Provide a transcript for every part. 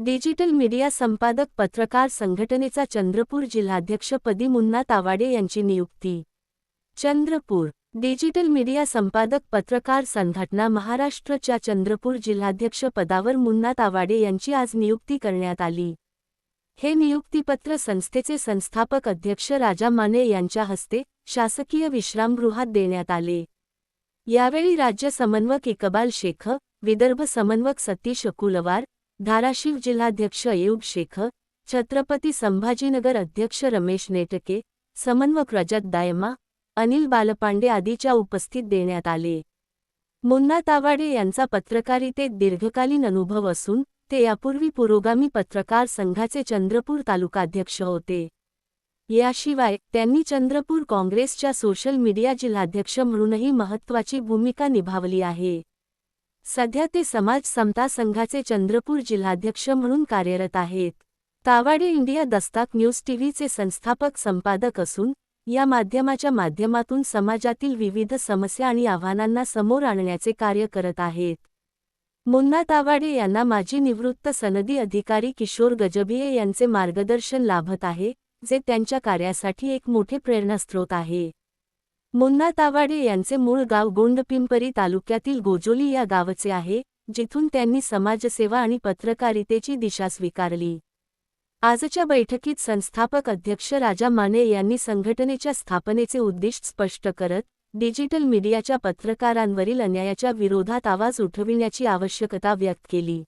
Digital media संपादक पत्रकार संघटनेचा चंद्रपूर जिल्हाध्यक्षपदी मुन्ना तावाडे यांची नियुक्ती. चंद्रपूर डिजिटल मीडिया संपादक पत्रकार संघटना महाराष्ट्रच्या चंद्रपूर जिल्हाध्यक्ष पदावर मुन्ना तावाडे यांची आज नियुक्ती करण्यात आली. हे नियुक्तीपत्र संस्थेचे संस्थापक अध्यक्ष राजा माने यांच्या हस्ते शासकीय विश्रामगृहात देण्यात आले. यावेळी राज्य समन्वयक इकबाल शेख विदर्भ समन्वयक सतीश कुलवार धाराशिव जिल्हाध्यक्ष अयूब शेख छत्रपती संभाजीनगर अध्यक्ष रमेश नेटके समन्वयक रजत दायमा अनिल बालपांडे आदीच्या उपस्थित देण्यात आले. मुन्ना तावाडे यांचा पत्रकारितेत दीर्घकालीन अनुभव असून ते यापूर्वी पुरोगामी पत्रकार संघाचे चंद्रपूर तालुकाध्यक्ष होते. याशिवाय त्यांनी चंद्रपूर काँग्रेसच्या सोशल मीडिया जिल्हाध्यक्ष म्हणूनही महत्त्वाची भूमिका निभावली आहे. सध्या ते समाज समता संघाचे चंद्रपूर जिल्हाध्यक्ष म्हणून कार्यरत आहेत. तावाडे इंडिया दस्ताक न्यूज टीव्हीचे संस्थापक संपादक असून या माध्यमाच्या माध्यमातून समाजातील विविध समस्या आणि आव्हानांना समोर आणण्याचे कार्य करत आहेत. मुन्ना तावाडे यांना माजी निवृत्त सनदी अधिकारी किशोर गजभिये यांचे मार्गदर्शन लाभत आहे जे त्यांच्या कार्यासाठी एक मोठे प्रेरणास्त्रोत आहे. मुन्ना तावाडे यांचे मूळ गाव गोंडपिंपरी तालुक्यातील गोजोली या गावचे आहे जिथून त्यांनी समाजसेवा आणि पत्रकारितेची दिशा स्वीकारली. आजच्या बैठकीत संस्थापक अध्यक्ष राजा माने यांनी संघटनेच्या स्थापनेचे उद्दिष्ट स्पष्ट करत डिजिटल मीडियाच्या पत्रकारांवरील अन्यायाच्या विरोधात आवाज उठविण्याची आवश्यकता व्यक्त केली.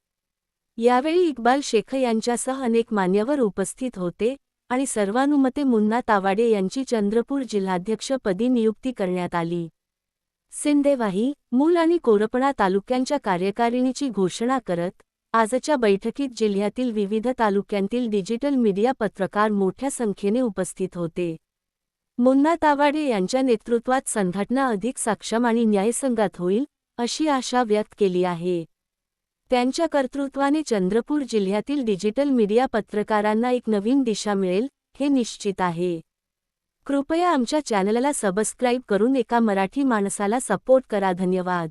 यावेळी इक्बाल शेख यांच्यासह अनेक मान्यवर उपस्थित होते आणि सर्वानुमते मुन्ना तावाडे यांची चंद्रपूर जिल्हाध्यक्षपदी नियुक्ती करण्यात आली. सिंदेवाही मूल आणि कोरपणा तालुक्यांच्या कार्यकारिणीची घोषणा करत आजच्या बैठकीत जिल्ह्यातील विविध तालुक्यांतील डिजिटल मीडिया पत्रकार मोठ्या संख्येने उपस्थित होते. मुन्ना तावाडे यांच्या नेतृत्वात संघटना अधिक सक्षम आणि न्यायसंगत होईल अशी आशा व्यक्त केली आहे. त्यांच्या कर्तृत्वाने चंद्रपूर जिल्ह्यातील डिजिटल मीडिया पत्रकारांना एक नवीन दिशा मिळेल हे निश्चित आहे. कृपया आमच्या चॅनलला सबस्क्राईब करून एका मराठी माणसाला सपोर्ट करा. धन्यवाद.